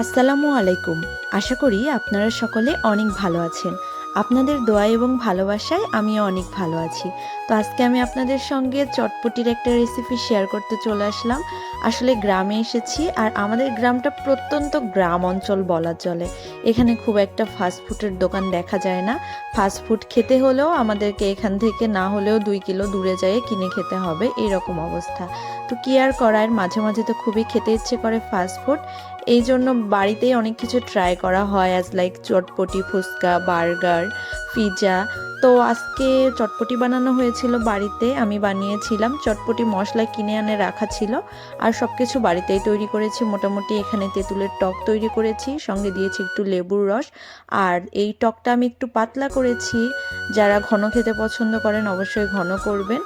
আসসালামু আলাইকুম। আশা করি আপনারা সকলে অনেক ভালো আছেন। আপনাদের দোয়া এবং ভালোবাসায় আমিও অনেক ভালো আছি। তো আজকে আমি আপনাদের সঙ্গে চটপটির একটা রেসিপি শেয়ার করতে চলে আসলাম। আসলে গ্রামে এসেছি আর আমাদের গ্রামটা প্রত্যন্ত গ্রাম অঞ্চল বলা চলে। এখানে খুব একটা ফাস্টফুডের দোকান দেখা যায় না। ফাস্টফুড খেতে হলেও আমাদেরকে এখান থেকে না হলেও দুই কিলো দূরে যেয়ে কিনে খেতে হবে, এরকম অবস্থা। তো কি আর করার, মাঝে মাঝে তো খুবই খেতে ইচ্ছে করে ফাস্টফুড এই জন্য বাড়িতেই অনেক কিছু ট্রাই করা হয় as like chotpoti, fuchka, burger pizza তো আজকে চটপটি বানানো হয়েছিল বাড়িতে, আমি বানিয়েছিলাম। চটপটি মশলা কিনে আনে রাখা ছিল আর সব কিছু বাড়িতেই তৈরি করেছি। মোটামুটি এখানে তেঁতুলের টক তৈরি করেছি, সঙ্গে দিয়েছি একটু লেবুর রস। আর এই টকটা আমি একটু পাতলা করেছি। যারা ঘন খেতে পছন্দ করেন অবশ্যই ঘন করবেন।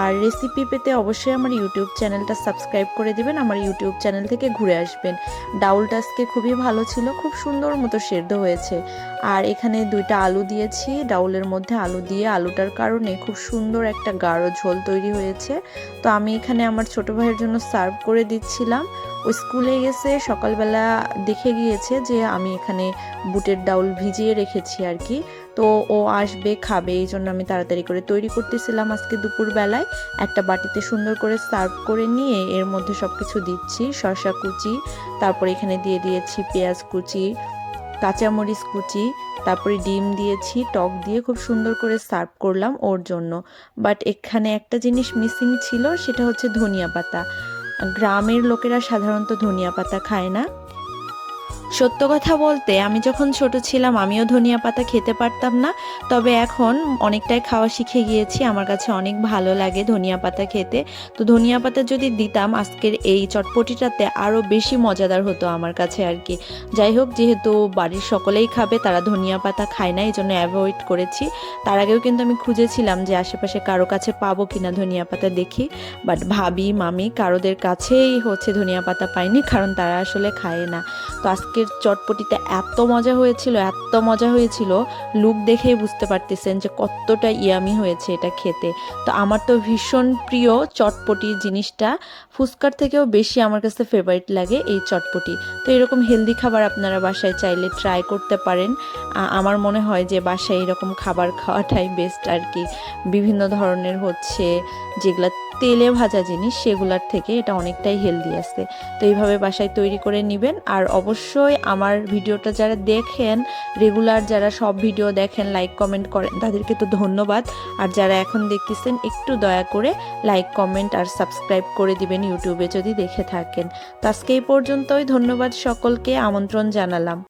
আর রেসিপি পেতে অবশ্যই আমার ইউটিউব চ্যানেলটা সাবস্ক্রাইব করে দিবেন, আমার ইউটিউব চ্যানেল থেকে ঘুরে আসবেন। ডাউলটা আজকে খুবই ভালো ছিল, খুব সুন্দর মতো সেদ্ধ হয়েছে। আর এখানে দুইটা আলু দিয়েছি, ডাউলের মধ্যে আলু দিয়ে। আলুটার কারণে খুব সুন্দর একটা গাঢ় ঝোল তৈরি হয়েছে। তো আমি এখানে আমার ছোটো ভাইয়ের জন্য সার্ভ করে দিচ্ছিলাম। ও স্কুলে গেছে, সকালবেলা দেখে গিয়েছে যে আমি এখানে বুটের ডাউল ভিজিয়ে রেখেছি আর কি। তো ও আসবে, খাবে, এই জন্য আমি তাড়াতাড়ি করে তৈরি করতেছিলাম আজকে দুপুরবেলায়। একটা বাটিতে সুন্দর করে সার্ভ করে নিয়ে এর মধ্যে সব কিছু দিচ্ছি, শসা কুচি, তারপর এখানে দিয়ে দিয়েছি পেঁয়াজ কুচি, কাঁচামরিচ কুচি, তারপরে ডিম দিয়েছি, টক দিয়ে খুব সুন্দর করে সার্ভ করলাম ওর জন্য। বাট এখানে একটা জিনিস মিসিং ছিল, সেটা হচ্ছে ধনিয়া পাতা। গ্রামের লোকেরা সাধারণত ধনিয়া পাতা খায় না। সত্য কথা বলতে আমি যখন ছোট ছিলাম, আমিও ধনিয়া পাতা খেতে পারতাম না। তবে এখন অনেকটাই খাওয়া শিখে গিয়েছি। আমার কাছে অনেক ভালো লাগে ধনিয়া পাতা খেতে। তো ধনিয়া পাতা যদি দিতাম, আজকের এই চটপটিটাতে আরও বেশি মজাদার হতো আমার কাছে আর কি। যাই হোক, যেহেতু বাড়ির সকলেই খাবে, তারা ধনিয়া পাতা খায় না এই জন্য অ্যাভয়েড করেছি। তার আগেও কিন্তু আমি খুঁজেছিলাম যে আশেপাশে কারও কাছে পাবো কিনা ধনিয়া পাতা দেখি। বাট ভাবি, মামি কারোদের কাছেই হচ্ছে ধনিয়া পাতা পাইনি, কারণ তারা আসলে খায় না। তো আজকের চটপটিতে এত মজা হয়েছিল, এত মজা হয়েছিল লুক দেখেই বুঝতে পারতেছেন যে কতটা ইয়ামি হয়েছে এটা খেতে। তো আমার তো ভীষণ প্রিয় চটপটি জিনিসটা, ফুচকার থেকেও বেশি আমার কাছে ফেভারিট লাগে এই চটপটি। তো এরকম হেলদি খাবার আপনারা বাসায় চাইলে ট্রাই করতে পারেন। আমার মনে হয় যে বাসায় এরকম খাবার খাওয়াটাই বেস্ট আর কি বিভিন্ন ধরনের হচ্ছে যেগুলা তেলে ভাজা জিনিস, সেগুলার থেকে এটা অনেকটাই হেলদি আছে। তো এইভাবে বাসায় তৈরি করে নেবেন। আর অবশ্যই আমার ভিডিওটা যারা দেখেন রেগুলার যারা সব ভিডিও দেখেন লাইক কমেন্ট করেন, তাদেরকে তো ধন্যবাদ। আর যারা এখন দেখতেছেন, একটু দয়া করে লাইক কমেন্ট আর সাবস্ক্রাইব করে দিবেন ইউটিউবে যদি দেখে থাকেন। তো আজকে এই পর্যন্তই। ধন্যবাদ সকলকে আমন্ত্রণ জানালাম।